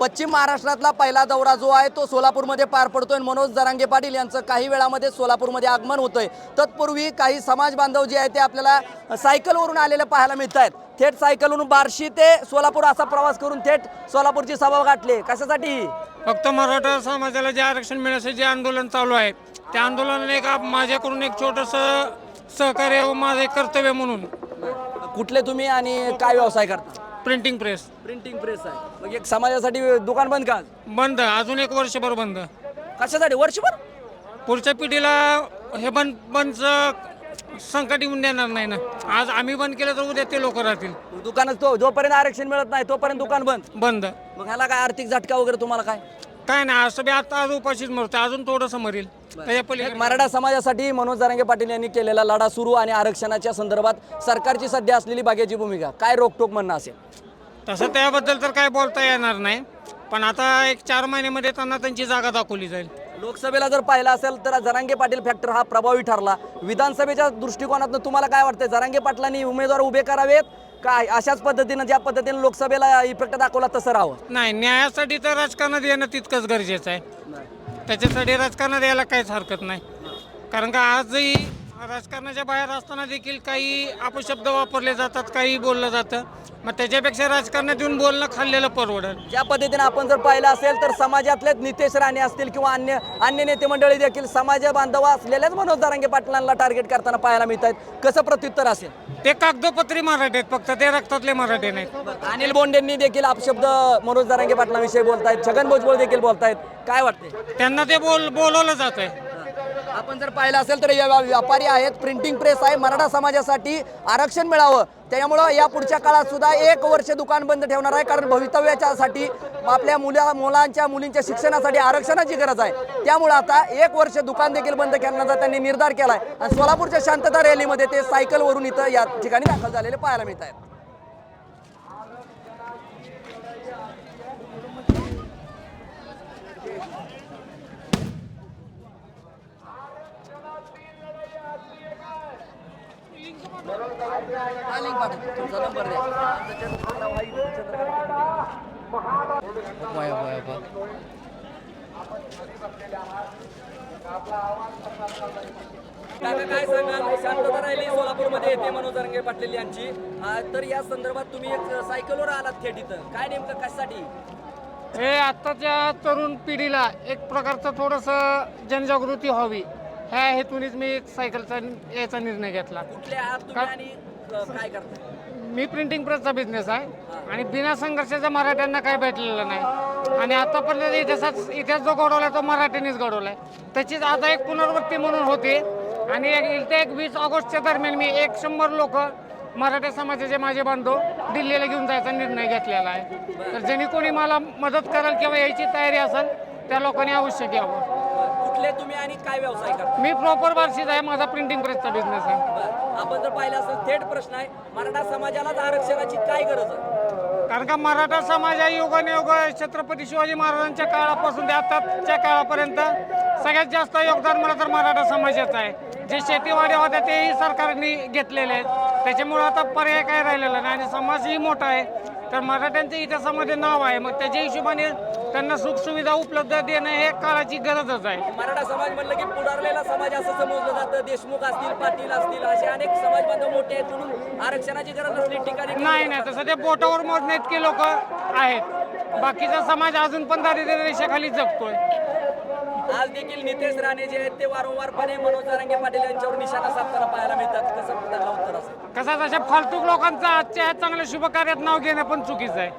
पश्चिम महाराष्ट्रातला पहिला दौरा जो आहे तो सोलापूरमध्ये पार पडतोय. मनोज जरांगे पाटील यांचं काही वेळामध्ये सोलापूरमध्ये आगमन होतंय. तत्पूर्वी काही समाज बांधव जे आहेत ते आपल्याला सायकलवरून आलेले पाहायला मिळत आहेत थेट सायकलवरून बार्शी ते सोलापूर असा प्रवास करून थेट सोलापूरची सभा गाठली. कशासाठी? फक्त मराठा समाजाला जे आरक्षण मिळण्याचे जे आंदोलन चालू आहे त्या आंदोलनाने एक माझ्याकडून एक छोटस सहकार्य व माझं एक कर्तव्य म्हणून. कुठले तुम्ही आणि काय व्यवसाय करता? Printing press. प्रिंटिंग प्रेस आहे. मग एक समाजासाठी दुकान बंद का बंद. अजून एक वर्षभर बंद. कशासाठी? वर्षभर? पुढच्या पिढीला हे बंद बंदचं संकट येऊन देणार नाही ना. आज आम्ही बंद केलं तर उद्या ते लोक राहतील. दुकानच तो जोपर्यंत आरक्षण मिळत नाही तोपर्यंत दुकान बंद. बंद. मग ह्याला काय आर्थिक झटका वगैरे तुम्हाला काय? काय नाही असं बी आता आज उपाशीच मरतो अजून थोडंसं मरेल. त्याच्या पलीकडे मराठा समाजासाठी मनोज जरांगे पाटील यांनी केलेला लढा सुरू आणि आरक्षणाच्या संदर्भात सरकारची सध्या असलेली बागेची भूमिका काय रोकटोक म्हणणं असेल? तसं त्याबद्दल तर काय बोलता येणार नाही पण आता एक चार महिन्यामध्ये त्यांना त्यांची जागा दाखवली जाईल. लोकसभेला जर पाहिलं असेल तर जरांगे पाटील फॅक्टर हा प्रभावी ठरला. विधानसभेच्या दृष्टिकोनातून तुम्हाला काय वाटतंय? जरांगे पाटलांनी उमेदवार उभे करावेत? काय? अशाच पद्धतीनं ज्या पद्धतीनं लोकसभेला इफेक्ट दाखवला तसं राहावं. नाही न्यायासाठी तर राजकारणात येणं तितकंच गरजेचं आहे. त्याच्यासाठी राजकारणात यायला काहीच हरकत नाही. कारण का आजही राजकारणाच्या बाहेर असताना देखील काही अपशब्द वापरले जातात काही बोललं जातं. मग त्याच्यापेक्षा राजकारणात येऊन बोलणं खाल्लेलं परवडल ज्या पद्धतीने आपण जर पाहिलं असेल तर समाजातलेच नितेश राणे असतील किंवा अन्य अन्य नेते मंडळी देखील समाज बांधव असलेल्याच मनोज जरांगे पाटलांना टार्गेट करताना पाहायला मिळत आहेत कसं प्रत्युत्तर असेल? ते कागदोपत्री मराठी आहेत फक्त ते रक्तातले मराठी नाहीत. अनिल बोंडेंनी देखील अपशब्द मनोज जरांगे पाटलांविषयी बोलतायत. छगन भुजबळ देखील बोलतायत. काय वाटते त्यांना ते बोल बोलवलं जात आहे आपण जर पाहिलं असेल तर या व्यापारी आहेत. प्रिंटिंग प्रेस आहे. मराठा समाजासाठी आरक्षण मिळावं. त्यामुळं या पुढच्या काळात सुद्धा एक वर्ष दुकान बंद ठेवणार आहे. कारण भवितव्याच्यासाठी आपल्या मुला मुलांच्या मुलींच्या शिक्षणासाठी आरक्षणाची गरज आहे. त्यामुळं आता एक वर्ष दुकान देखील बंद करण्याचा त्यांनी निर्धार केला आहे आणि सोलापूरच्या शांतता रॅलीमध्ये ते सायकलवरून इथं या ठिकाणी दाखल झालेले पाहायला मिळत आहेत हा, link पाठव. तुमचा नंबर द्या. वय, वय, वय. काका काय सांगाल शांतता राहिली सोलापूरमध्ये येते मनोज रंगे पाटील यांची तर या संदर्भात तुम्ही एक सायकलवर आलात थेट इथं काय नेमकं कशासाठी हे आत्ताच्या तरुण पिढीला एक प्रकारचं थोडंसं जनजागृती व्हावी ह्या हेतूनच मी एक सायकलचा याचा निर्णय घेतला कुठले आहात तुम्ही आणि काय करताय? मी प्रिंटिंग प्रेसचा बिझनेस आहे आणि बिना संघर्षाचा मराठ्यांना काही भेटलेलं नाही. आणि आतापर्यंत इतिहासात इतिहास जो घडवला तो मराठ्यांनीच घडवलाय. त्याचीच आता एक पुनर्वृत्ती म्हणून होते. आणि एक एक वीस ऑगस्टच्या दरम्यान मी एक शंभर लोक मराठा समाजाचे माझे बांधव दिल्लीला घेऊन जायचा निर्णय घेतलेला आहे. तर ज्यांनी कोणी मला मदत कराल किंवा यायची तयारी असेल त्या लोकांनी आवश्यक यावं कुठले तुम्ही आणि काय व्यवसाय करता? मी प्रॉपर बार्शीच आहे माझा प्रिंटिंग प्रेसचा बिझनेस आहे. बरं. आपण जर पाहिलं असेल थेट प्रश्न आहे मराठा समाजालाच आरक्षणाची काय गरज आहे? कारण का मराठा समाज हा युगाने युग छत्रपती शिवाजी महाराजांच्या काळापासून ते आताच्या काळापर्यंत सगळ्यात जास्त योगदान मला तर मराठा समाजाचं आहे. जे शेतीवाडी होत्या तेही सरकारने घेतलेले आहेत. त्याच्यामुळे आता पर्याय काय राहिलेला नाही आणि समाजही मोठा आहे. तर मराठ्यांच्या इतिहासामध्ये नाव आहे. मग त्याच्या हिशोबाने त्यांना सुखसुविधा उपलब्ध देणं हे काळाची गरजच आहे. मराठा समाज म्हणलं की पुढारलेला समाज असं समजलं जातं. देशमुख असतील पाटील असतील असे अनेक समाज बांधव मोठे आहेत म्हणून आरक्षणाची गरज नसली ठिकाणी नाही नाही तसं ते बोटावर मोजणे इतके लोक आहेत. बाकीचा समाज अजून पण दारिद्र्य रेषेखाली जगतोय. आज देखील नितेश राणे जे आहेत ते वारंवारपणे मनोज जारंगे पाटील यांच्यावर निशाणा साधताना पाहायला मिळतात. कसं तशा फालतूक लोकांचं आजच्या ह्या चांगल्या शुभ कार्यात नाव घेणं पण चुकीचं आहे.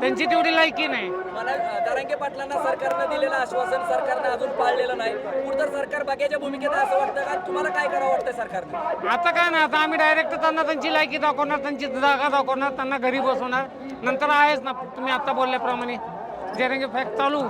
त्यांची तेवढी लायकी नाही. मला पाटलांना सरकारनं दिलेलं आश्वासन सरकारनं अजून पाळलेलं नाही. पुढचं सरकार बागेच्या भूमिकेत आहे असं वाटतं का? तुम्हाला काय करावं वाटतं सरकारनं? आता काय नाही आता आम्ही डायरेक्ट त्यांना त्यांची लायकी दाखवणार त्यांची जागा दाखवणार त्यांना घरी बसवणार. नंतर आहेच ना तुम्ही आता बोलल्याप्रमाणे. जेरंगे फॅक्ट चालू.